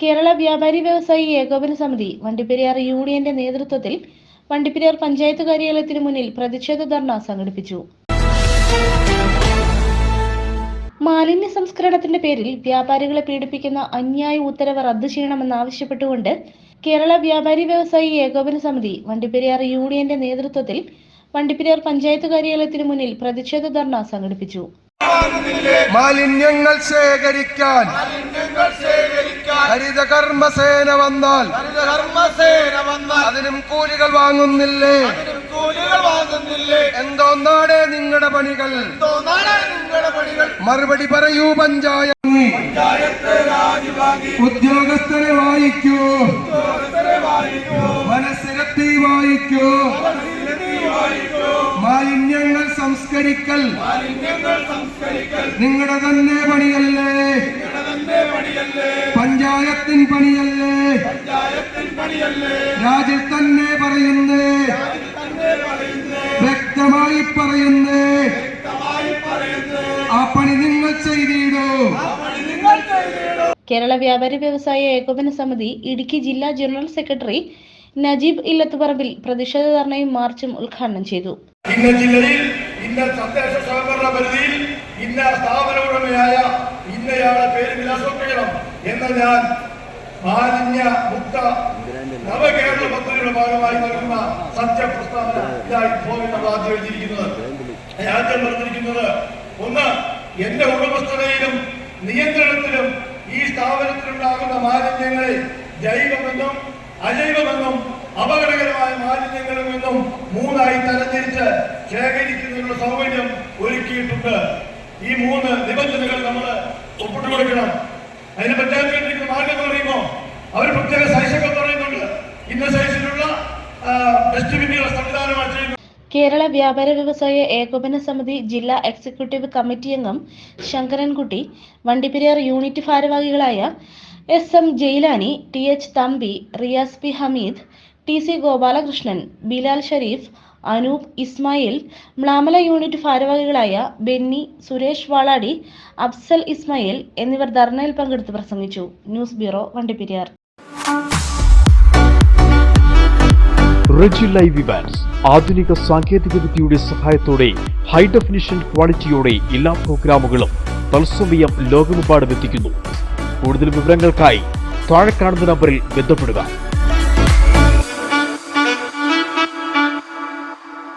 കേരള വ്യാപാരി വ്യവസായി ഏകോപന സമിതി വണ്ടിപ്പെരിയാർ യൂണിയന്റെ നേതൃത്വത്തിൽ വണ്ടിപ്പെരിയാർ പഞ്ചായത്ത് കാര്യാലയത്തിന് മുന്നിൽ പ്രതിഷേധ ധർണ സംഘടിപ്പിച്ചു. മാലിന്യ സംസ്കരണത്തിന്റെ പേരിൽ വ്യാപാരികളെ പീഡിപ്പിക്കുന്ന അന്യായ ഉത്തരവ് റദ്ദു ചെയ്യണമെന്നാവശ്യപ്പെട്ടുകൊണ്ട് കേരള വ്യാപാരി വ്യവസായി ഏകോപന സമിതി വണ്ടിപ്പെരിയാർ യൂണിയന്റെ നേതൃത്വത്തിൽ വണ്ടിപ്പെരിയാർ പഞ്ചായത്ത് കാര്യാലയത്തിന് മുന്നിൽ പ്രതിഷേധ ധർണ സംഘടിപ്പിച്ചു. മാലിന്യങ്ങൾ ശേഖരിക്കാൻ ഹരിത കർമ്മസേന വന്നാൽ ഹരിതകർമ്മസേന വന്നാൽ അതിനും കൂലികൾ വാങ്ങുന്നില്ലേ? കൂലികൾ വാങ്ങുന്നില്ലേ? എന്തോന്നാടേ നിങ്ങളുടെ പണികൾ. തോന്നാണ് നിങ്ങളുടെ പണികൾ. മറുപടി പറയൂ പഞ്ചായത്ത്. ഉദ്യോഗസ്ഥരെ വായിക്കൂ. മനസ്സിലെത്തി വായിക്കൂ. മാലിന്യങ്ങൾ സംസ്കരിക്കൽ. നിങ്ങളുടെ തന്നെ പണിയല്ലേ? പഞ്ചായത്തിൻ പണിയല്ലേ? രാജിൽ തന്നെ പറയുന്നേ. വ്യക്തമായി പറയുന്നേ. ആ പണി നിങ്ങൾ ചെയ്തിടൂ. കേരള വ്യാപാരി വ്യവസായ ഏകോപന സമിതി ഇടുക്കി ജില്ലാ ജനറൽ സെക്രട്ടറി നജീബ് ഇല്ലത്തുപറമ്പിൽ പ്രതിഷേധ ധർണയും മാർച്ചും ഉദ്ഘാടനം ചെയ്തു. ഇന്ന ജില്ലയിൽ ഇന്ന തദ്ദേശ സ്വയംഭരണ പരിധിയിൽ ഇന്ന സ്ഥാപന ഉടമയായ ഇന്നയാളെ പേര് വിലാസോപ്പിക്കണം എന്ന് ഞാൻ മാലിന്യ മുക്ത നവകേരള പദ്ധതിയുടെ ഭാഗമായി നൽകുന്ന സത്യപ്രസ്താവന ഇതായി പോകുന്ന ആദ്യം എഴുതിയിരിക്കുന്നത്. ആദ്യം പറഞ്ഞിരിക്കുന്നത് ഒന്ന് എന്റെ ഉടമസ്ഥതയിലും നിയന്ത്രണത്തിലും ഈ സ്ഥാപനത്തിലുണ്ടാകുന്ന മാലിന്യങ്ങളെ ജൈവമെന്നും അജൈവമെന്നും അപകടകരമായ മാലിന്യങ്ങളിൽ നിന്നും മൂന്നായി തരംതിരിച്ച് ശേഖരിക്കുന്നതിനുള്ള സൗകര്യം ഒരുക്കിയിട്ടുണ്ട്. ഈ മൂന്ന് നിബന്ധനകൾ നമ്മൾ ഒപ്പിട്ട് കൊടുക്കണം അതിന് പഞ്ചായത്ത് കണ്ടിരിക്കുന്ന മാർഗം എന്ന് പറയുമ്പോൾ അവർ പ്രത്യേക സൈസൊക്കെ പറയുന്നുണ്ട്. ഇന്ന സൈസിലുള്ള ഡസ്റ്റ്ബിന്നുകൾ സംവിധാനമായി ചെയ്യുന്നു കേരള വ്യാപാര വ്യവസായ ഏകോപന സമിതി ജില്ലാ എക്സിക്യൂട്ടീവ് കമ്മിറ്റി അംഗം ശങ്കരൻകുട്ടി വണ്ടിപ്പെരിയാർ യൂണിറ്റ് ഭാരവാഹികളായ S M Jailani T H Thampi Riyas P Hameed T C Gopalakrishnan Bilal Shareef Anoop Ismail Mlamala unit ഭാരവാഹികളായ ബെന്നി സുരേഷ് വാളാടി അഫ്സൽ ഇസ്മായിൽ എന്നിവർ ധർണയിൽ പങ്കെടുത്ത് പ്രസംഗിച്ചു. News bureau Vandiperiyar. Riji live Evans ആധുനിക സാങ്കേതിക വിദ്യയുടെ സഹായത്തോടെ ഹൈ ഡെഫിനിഷൻ ക്വാളിറ്റിയോടെ എല്ലാ പ്രോഗ്രാമുകളും തത്സമയം ലോകമെമ്പാടും എത്തിക്കുന്നു. കൂടുതൽ വിവരങ്ങൾക്കായി താഴെ കാണുന്ന നമ്പറിൽ ബന്ധപ്പെടുക.